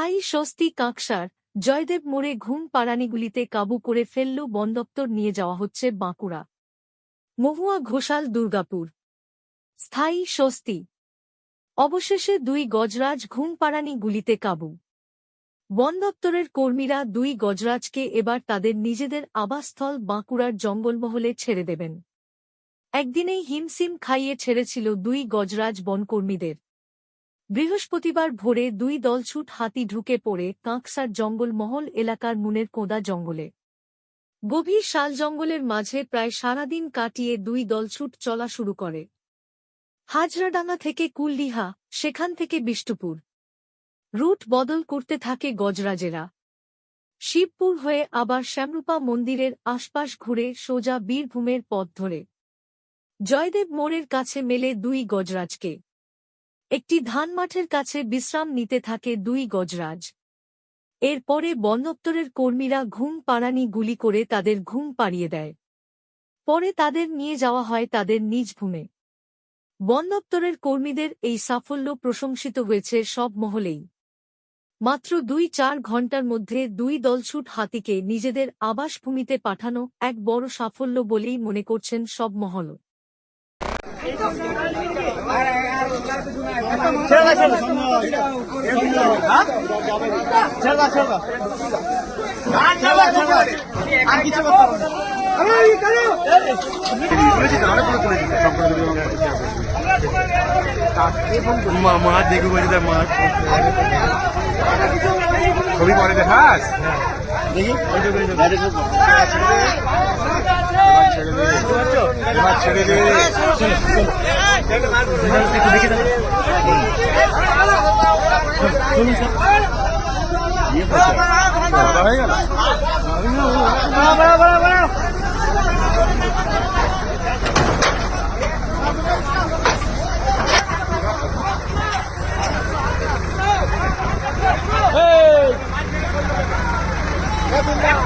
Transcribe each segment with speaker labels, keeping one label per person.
Speaker 1: স্থায়ী স্বস্তি কাঁকসার, জয়দেব মোড়ে ঘুম পাড়ানিগুলিতে কাবু করে ফেলল বনদপ্তর নিয়ে যাওয়া হচ্ছে বাঁকুড়া। মহুয়া ঘোষাল দুর্গাপুর। স্থায়ী স্বস্তি। অবশেষে দুই গজরাজ ঘুম পাড়ানি গুলিতে কাবু। বন দপ্তরের কর্মীরা দুই গজরাজকে এবার তাদের নিজেদের আবাসস্থল বাঁকুড়ার জঙ্গলমহলে ছেড়ে দেবেন। একদিনেই হিমসিম খাইয়ে ছেড়েছিল দুই গজরাজ বনকর্মীদের। বৃহস্পতিবার ভোরে দুই দলছুট হাতি ঢুকে পড়ে কাঁকসার জঙ্গলমহল এলাকার মুনের কোঁদা জঙ্গলে। গভীর শাল জঙ্গলের মাঝে প্রায় সারাদিন কাটিয়ে দুই দলছুট চলা শুরু করে। হাজরাডাঙ্গা থেকে কুলডিহা, সেখান থেকে বিষ্টুপুর রুট বদল করতে থাকে গজরাজেরা। শিবপুর হয়ে আবার শ্যামরূপা মন্দিরের আশপাশ ঘুরে সোজা বীরভূমের পথ ধরে। জয়দেব মোড়ের কাছে মেলে দুই গজরাজকে। একটি ধানমাঠের কাছে বিশ্রাম নিতে থাকে দুই গজরাজ। এরপরে বনদপ্তরের কর্মীরা ঘুম পাড়ানি গুলি করে তাদের ঘুম পাড়িয়ে দেয়। পরে তাদের নিয়ে যাওয়া হয় তাদের নিজ ভূমে বন দপ্তরের কর্মীদের এই সাফল্য প্রশংসিত হয়েছে সব মহলেই। মাত্র দুই চার ঘণ্টার মধ্যে দুই দলছুট হাতিকে নিজেদের আবাসভূমিতে পাঠানো এক বড় সাফল্য বলেই মনে করছেন সব মহল।
Speaker 2: মা মা দেখে বলছি তার মা ছবি পরে দেখাস? দেখি। ছেড়ে দে হয়ে গেল يا بالله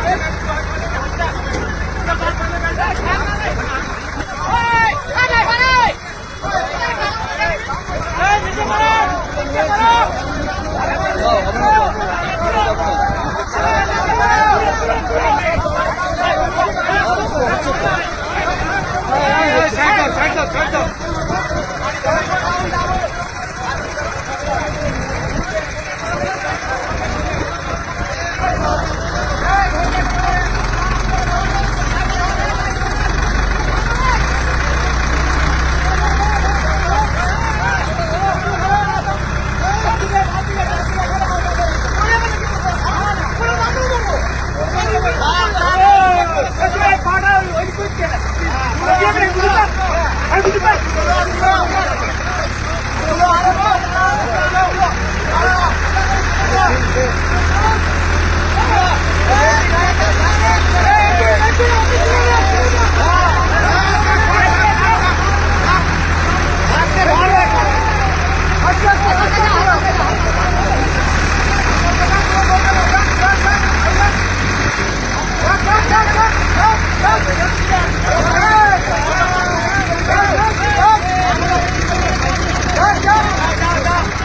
Speaker 2: Hadi gidelim.